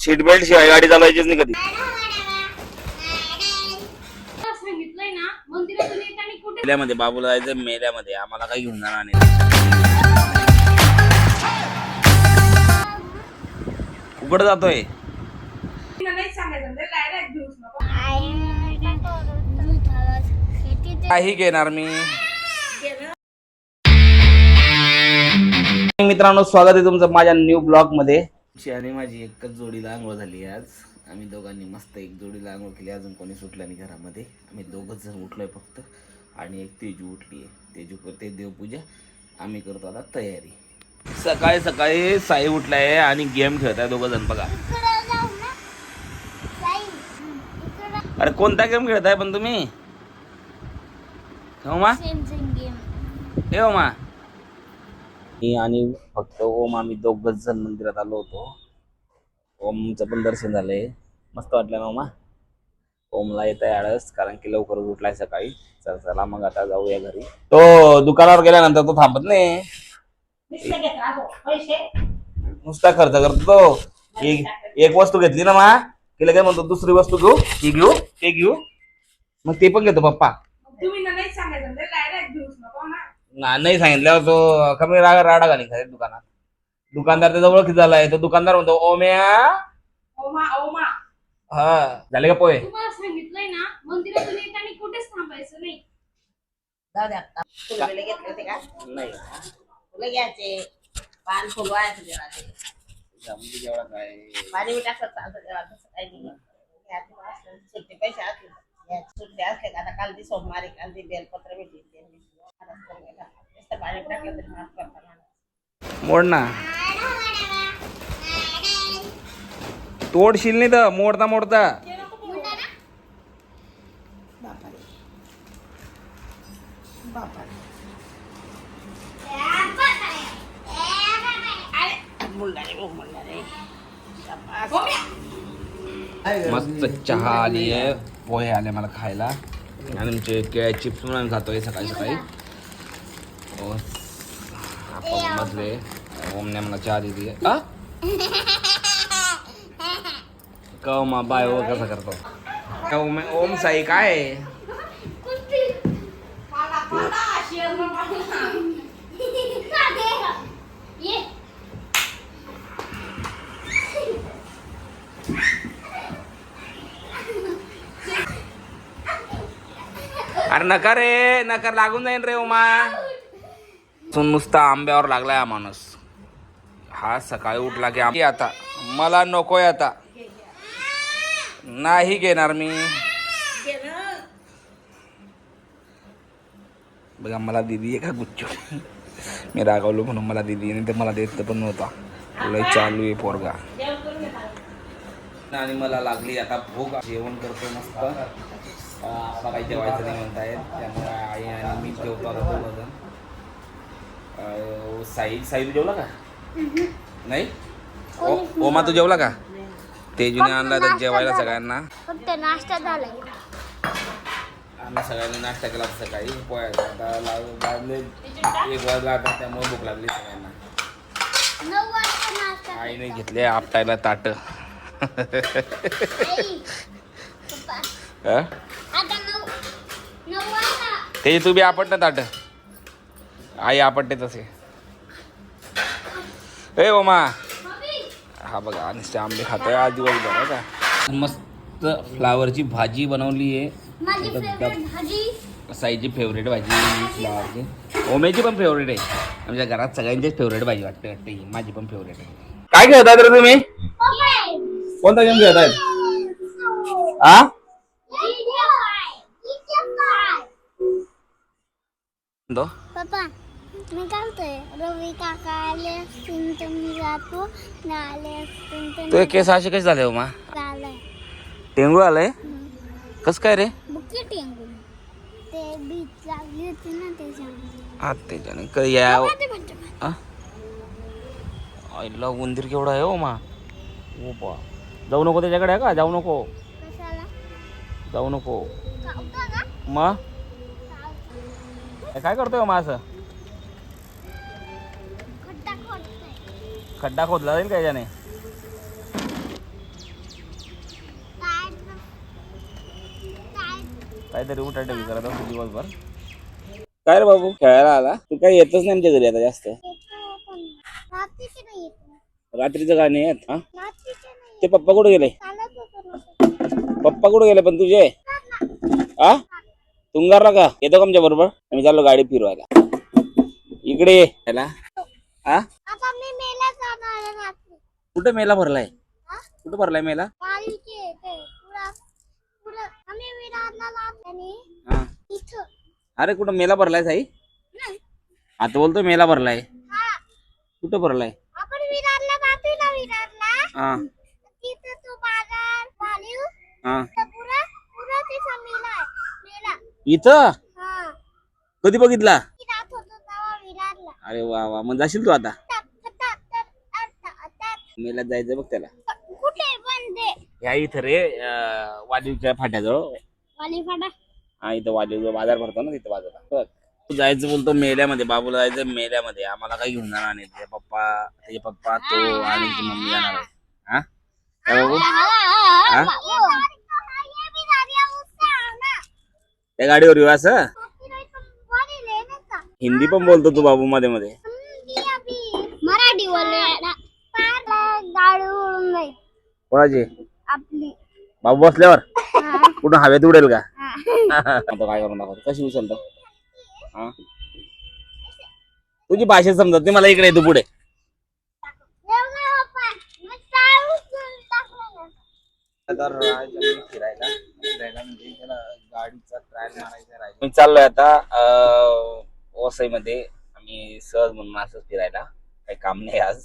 Seat belt शिवाय गाडी चालवायचीच नाही कधी. सांगितलंय ना मंदिरातून येताना कुठे मेल्यामध्ये बाबूला जायचं मेल्यामध्ये. आम्हाला काही घेऊन जाणार नाही. कुठं जातोय. काही घेणार मी. मित्रांनो स्वागत आहे तुमचं माझ्या न्यू ब्लॉगमध्ये. आणि माझी एकच जोडीला आंघोळ झाली आज. आम्ही दोघांनी मस्त एक जोडीला आंघोळ केली. अजून कोणी सुटलं नाही घरामध्ये. आम्ही दोघच जण उठलोय फक्त. आणि एक तेजू उठली आहे. तेजू करते देवपूजा. आम्ही करतो आता तयारी. सकाळी सकाळी साई उठलाय आणि गेम खेळताय दोघं जण बघा. अरे कोणता गेम खेळताय पण तुम्ही? हो मा? ए ओमा मी? आणि फक्त ओम आम्ही दोघंच जण मंदिरात आलो होतो. ओमचं पण दर्शन झालंय. मस्त वाटलं मामा? ओमला येत आहे आळस कारण की लवकर उठलाय सकाळी. चल चला मग आता जाऊया घरी. तो दुकानावर गेल्यानंतर तो थांबत नाही. नुसता खर्च करतो तो. एक एक वस्तू घेतली ना मा? की लगेच म्हणतो दुसरी वस्तू घेऊ ही घेऊ ते घेऊ. मग ते पण घेतो पप्पा तुम्ही ना नाही सांगायचं म्हणजे डायरेक्ट घेऊच नको ना नाही सांगितल्यावर तो कमी राग राडा घाली खाली दुकानात? दुकानदार त्याचा ओळखी झालाय तो दुकानदार म्हणतो ओम्या. ओमा ओमा. हा झाले का पोहे? तुम्हाला सांगितलंय ना मंदिरातून येताना कुठेच थांबायचं नाही. जाऊ द्या फुलबिले घेतले होते का? नाही. फुलं घ्यायचे पान फुलं व्हायचं देवाचे पाणी बी टाकत चालतं देवाचं तसं काही नाही. घ्यायचे बा असलं, सुट्टे पैसे असले घ्यायचे. सुट्टे असले का आता काल ती सोमवारी काल ती बेलपत्र भेटली ते मी मोड ना तोडशील नाही तर मोडता मोडता. मस्त चहा आली आहे पोहे आले मला खायला. आणि आमचे केळ्या चिप्स म्हणून खातोय सकाळी सकाळी ओ, आपण मधले ओमने मला चहा दिली आ? कव मा बाय ओ कसा करतो ओम ओम साई काय अरे नका रे नका लागून जाईन रे उमा नुसता आंब्यावर लागलाय हा माणूस. हा सकाळी उठला की आंबे आता मला नकोय आता. नाही घेणार मी. बघा मला दिदी आहे का गुच्छ मी रागावलो म्हणून मला दिदी नाही तर मला देत पण नव्हता. लय चालू आहे पोरगा. आणि मला लागली आता भूक. जेवण करतो मस्त. अं, काही जेवायचं नाही म्हणतायत. त्यामुळे आई आणि मी जेवतो आता दोघं जण. साई साई तू जेवला का? नाही? ओमा तू जेवला का? तेजूने आणला तर जेवायला सगळ्यांना. फक्त नाश्ता झालाय आम्ही सगळ्यांनी नाश्ता केला सकाळी. पोह्याचा आता ला- वाजले एक वाजला आता त्यामुळे भूक लागली सगळ्यांना. आईने घेतले आपटायला ताट. ते तू बी आपट ना ताट. आई आपटते तसे. ए ओमा. हा बघा नुसते आंबे खातोय आज दिवसभर का? मस्त फ्लावरची भाजी बनवली आहे. साईची फेवरेट भाजी फ्लावरची. ओमेची पण फेवरेट आहे. आमच्या घरात सगळ्यांचीच फेवरेट भाजी वाटते वाटते ही. माझी पण फेवरेट आहे. काय खेळताय तर तुम्ही? कोणता गेम खेळताय? आ? दो. मी होतोय रवी काका आले असतील तर मी जातो. ना आले असतील तर तो केस असे कसे झाले ओमा मी? आलाय टेंगू आलंय? कस काय रे? बुके टेंगून ते बीच लागली होती ना त्याच्यामध्ये हा त्याच्याने क- या ते कोणत्या भाजी? आ? आईला उंदीर केवढा आहे ओ मा. ओ बा. जाऊ नको त्याच्याकडे आहे का? जाऊ नको. कशाला? जाऊ नको. खावतो. काय करतोय मा असं? खड्डा खोदला जाईल का याने? काहीतरी उठाट करत असतो दिवसभर. काय रे बाबू खेळायला आला? तू काय येतच नाही आमच्या घरी आता जास्त. रात्रीचं का नाही येत हा? ते पप्पा कुठे गेले? पप्पा कुठे गेले पण तुझे? हा? तुंगारला का? येतो का आमच्या बरोबर? आम्ही चाललो गाडी फिरवायला. इकडे याला हा आता मी मेला जाणार आहे रात्री. कुठे मेला भरलाय? हा? कुठे भरलाय मेला? वारीचे ते पुरा पुरा आम्ही विरारला जात आणि हा. इथं. अरे कुठं मेला भरलाय साई? नाही. आता बोलतो मेला भरलाय. हा. कुठं भरलाय? आपण विरारला जातोय ना विरारला? हा. तिथं तो बाजार वालीव हा. तर पुरा पुरा त्याचा मेला आहे. मेला. इथं? हा. कधी बघितला मी जात होतो तेव्हा विरारला अरे वा वा. मग जाशील तू आता? ता- ता- ता- ता- ता- ता- मेला जायचं बघ त्याला. कुठे ते ह्या इथं रे अं, वालीवच्या फाट्याजवळ. वालीफाटा हा इथं वालीव बाजार भरतो ना तिथं बाजारात. बघ. तू जायचं बोलतो मेल्यामध्ये बाबूला जायचं मेल्यामध्ये. आम्हाला काही घेऊन जाणार नाही. त्याचे पप्पा त्याचे पप्पा तो आणि त्याची मम्मी जाणार आहे. हा? काय बाबू? हा? त्या गाडीवर येऊ असं? हिंदी पण बोलतो तू बाबू मध्ये मध्ये मराठी कोणाची आपली बाबू बसल्यावर. कुठं हवेत उडेल का. आता काय करून दाखवतो कशी उचलतो हा तुझी भाषा समजत नाही मला इकडे येतो पुढे. तर फिरायला फिरायला म्हणजे त्याला गाडीचा ट्रायल मारायचा मी चाललोय आता वसईमध्ये आम्ही सहज म्हणून असंच फिरायला. काही काम नाही आज.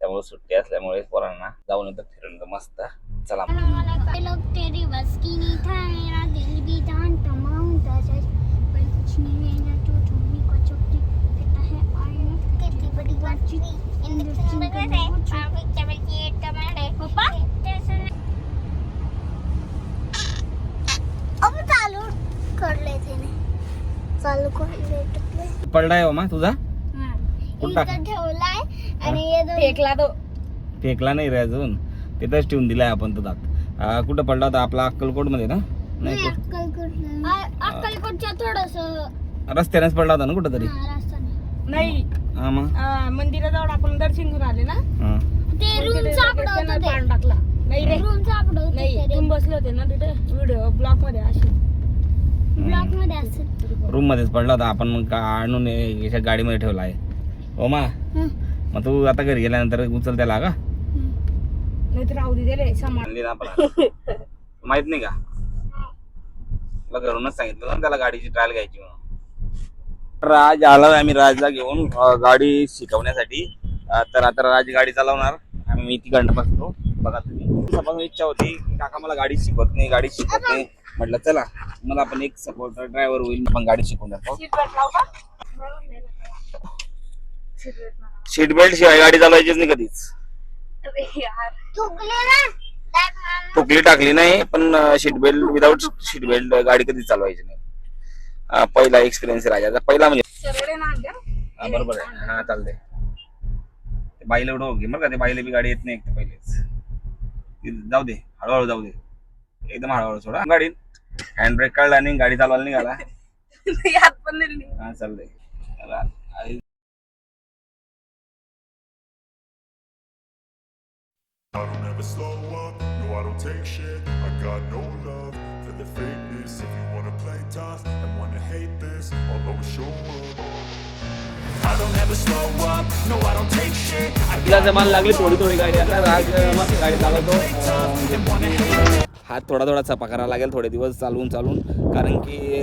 त्यामुळे सुट्टी असल्यामुळे पोरांना जाऊन येतो फिरून मस्त. चला. लोग तेरी बस की नहीं था मेरा दिल भी जान तमाम दर्द पर कुछ नहीं लेना तो तुम्हें को चुपती कहता है आईना कितनी बड़ी बात थी इंद्रजीत पप्पा अब चालू कर लेते ने चालू कर लेते पडलाय हो मा तुझा? कुठं टाक? इथं ठेवलाय आणि हे दोन फेकला तो. फेकला नाही रे अजून. तिथंच ठेवून दिलाय आपण तो दात. अं, कुठं पडला होता? आपला अक्कलकोटमध्ये ना? नाही कुठं- अक्कलकोट अक्कलकोटच्या थोडस. रस्त्यानेच पडला होता ना कुठं तरी नाही. हा मग? अं, मंदिराजवळ आपण दर्शन घेऊन आले ना? हा. ते रूम सापडवत त्यानं होते. पाडून टाकला. नाही रे. रूम नाही होते तुम्ही बसले होते ना तिथे? व्हिडिओ ब्लॉकमध्ये असे. ब्लॉकमध्ये असेल. रूम मध्येच पडला होता. आपण मग का आणून हे- याच्या गाडीमध्ये ठेवला आहे. हो मा. हं. मग तू आता घरी गेल्यानंतर उचल त्याला का? नाही तर राहू दे दिले सामान आणली ना आपण. माहीत नाही का? तुला घरूनच सांगितलं ना त्याला गाडीची ट्रायल घ्यायची म्हणून. राज आला आम्ही राजला घेऊन अं, गाडी शिकवण्यासाठी. अं, तर आता राज गाडी चालवणार. आम्ही मी तिकडनं बसतो. बघा तुम्ही. इच्छा होती की काका मला गाडी शिकवत नाही गाडी शिकवत नाही. म्हटलं चला मला आपण एक सपोर्टर ड्रायव्हर होईल पण गाडी शिकवून जातो. सीट बेल्ट लावू का? सीट बेल्ट सीट बेल्ट शिवाय गाडी चालवायचीच नाही कधीच. टोकली टाकली नाही पण seat belt without seat belt गाडी कधीच चालवायची नाही. पहिला एक्सपिरियन्स राजाचा पहिला म्हणजे हा, बरोबर आहे. हा चालते ते बाईला एवढं ओके बरं का ते बाईला बी गाडी येत नाही एक तर पहिलेच. जाऊ दे हळूहळू जाऊ दे. एकदम हळूहळू सोडा. गाडी हँड ब्रेक काढला आणि गाडी चालवायला निघाला यात पण दिली हा चालतंय चला. आई- I don't ever slow up, no I don't take shit I got no love for the fakeness If you wanna play tough and wanna hate this I'll always show up I don't ever slow up, no I don't take shit I तिला जमायला लागली थोडी थोडी गाडी आता राज मस्त गाडी चालवतो अं, म्हणजे हात थोडा थोडा चपा करावा लागेल थोडे दिवस चालवून चालवून. कारण की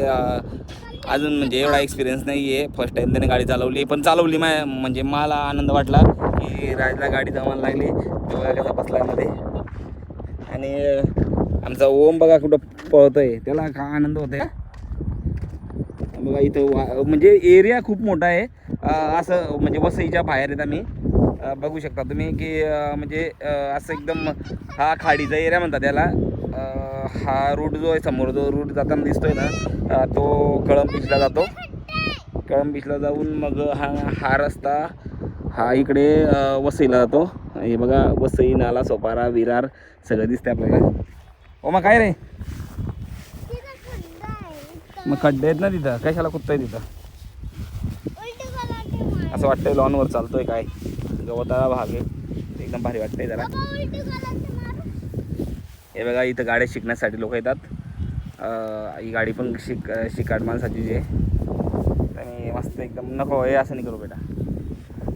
अजून म्हणजे एवढा एक्सपिरियन्स नाही आहे फर्स्ट टाईम त्याने गाडी चालवली पण चालवली माय म्हणजे मला आनंद वाटला की राजला गाडी जमायला लागली. बघा कसा बसल्यामध्ये आणि आमचा ओम बघा कुठं पळतोय. त्याला का आनंद होतोय. बघा इथं वा म्हणजे एरिया खूप मोठा आहे. असं म्हणजे वसईच्या बाहेर आहेत आम्ही. बघू शकता तुम्ही की म्हणजे असं एकदम हा खाडीचा एरिया म्हणतात त्याला हा रूट जो आहे समोर जो रूट जाताना दिसतोय ना तो कळंब बीचला जातो. कळंब बीचला जाऊन मग हा हा रस्ता हा इकडे वसईला जातो. हे बघा वसई नाला सोपारा विरार सगळं दिसतंय आपल्याला. ओ मग काय रे? मग खड्डे आहेत ना तिथं. कशाला कुत्ताय तिथं? असं वाटतंय लॉनवर चालतोय काय? गवताळा भाग आहे. एकदम भारी वाटतंय जरा बाबा उलटी कराटे मार हे बघा इथं गाड्या शिकण्यासाठी लोक येतात. ही गाडी पण शिक शिकाड माणसाची जी आहे. आणि मस्त एकदम नको हे असं नाही करू बेटा.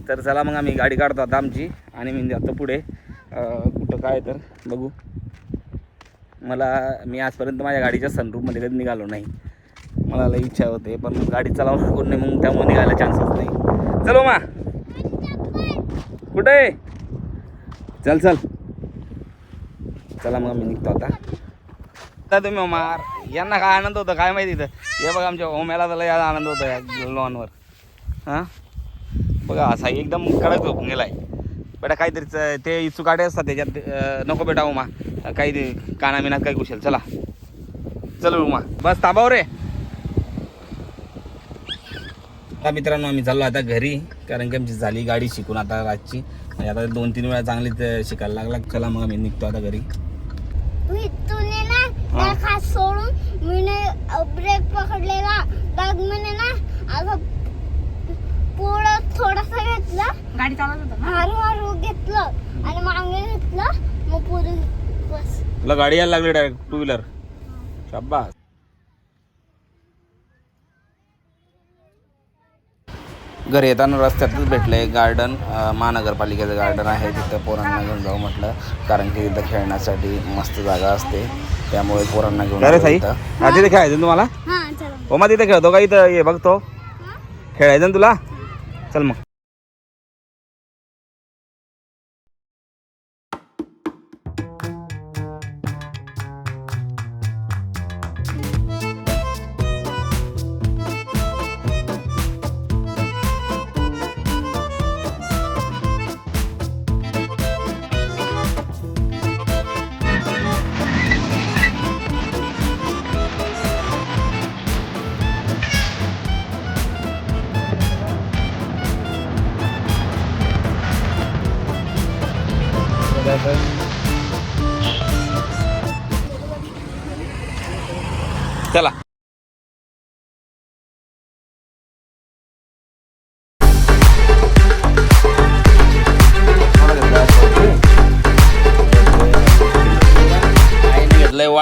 तर चला मग आम्ही गाडी काढतो आता आमची आणि मी जातो पुढे कुठं काय तर बघू. मला मी आजपर्यंत माझ्या गाडीच्या सनरूपमध्ये कधी निघालो नाही. मला लई इच्छा होते पण गाडी चालवणार कोण नाही मग त्यामुळे निघायला चान्सच नाही. चलो मा. कुठे आहे? चल चल. चला मग मी निघतो आता. आता तुम्ही मार. यांना काय आनंद होता काय माहिती इथं? हे बघा आमच्या होम्याला तर लय आनंद होता या लॉनवर. हां? बघा असा एकदम कडक झोपून गेलाय. बेटा काहीतरी ते इचू गाडे असतात त्याच्यात नको बेटा उमा. काही कानामिनात काही कुशल. चला. चल उमा. बस थांबाव रे. मित्रांनो आम्ही चाललो आता घरी. कारण की आमची झाली गाडी शिकून आता रातची. आता दोन तीन वेळा चांगलीच शिकायला लागला. चला मग आम्ही निघतो आता घरी. मी तुने ना त्या खास सोडून मीने ब्रेक पकडलेला बॅग मीने ना असं पुढं थोडासा घेतला. गाडी चालवत होता ना? हळू घेतलं आणि मागे घेतलं. मग पुढे बस. तुला गाडी यायला लागली डायरेक्ट टू व्हीलर शाबास. घरी येताना रस्त्यातच भेटलंय. गार्डन महानगरपालिकेचं गार्डन आहे. तिथं पोरांना घेऊन जाऊ म्हटलं. कारण की तिथं खेळण्यासाठी मस्त जागा असते. त्यामुळे पोरांना घेऊन अरे साई इथं. हा तिथे खेळायचं ना तुम्हाला? हा चला. हो मग तिथे खेळतो का इथं? ये बघतो. खेळायचं ना तुला? चल मग.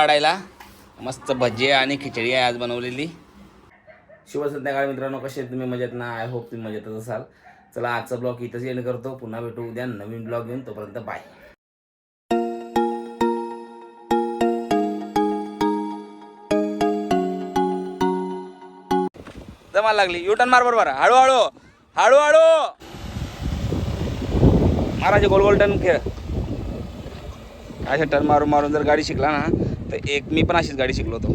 वाढायला मस्त भजी आणि खिचडी आहे आज बनवलेली. शुभ संध्याकाळ मित्रांनो कसे तुम्ही? मजेत ना? आय होप तुम्ही मजेतच असाल. चला आजचा ब्लॉग इथंच एंड करतो. पुन्हा भेटू उद्या नवीन ब्लॉग घेऊन. तोपर्यंत बाय जमा लागली. युटर्न मार बरोबर हळूहळू हळूहळू महाराज गोल गोल टर्न खेळ. अशा टर्न मारून मारून जर गाडी शिकला ना तर एक मी पण अशीच गाडी शिकलो होतो.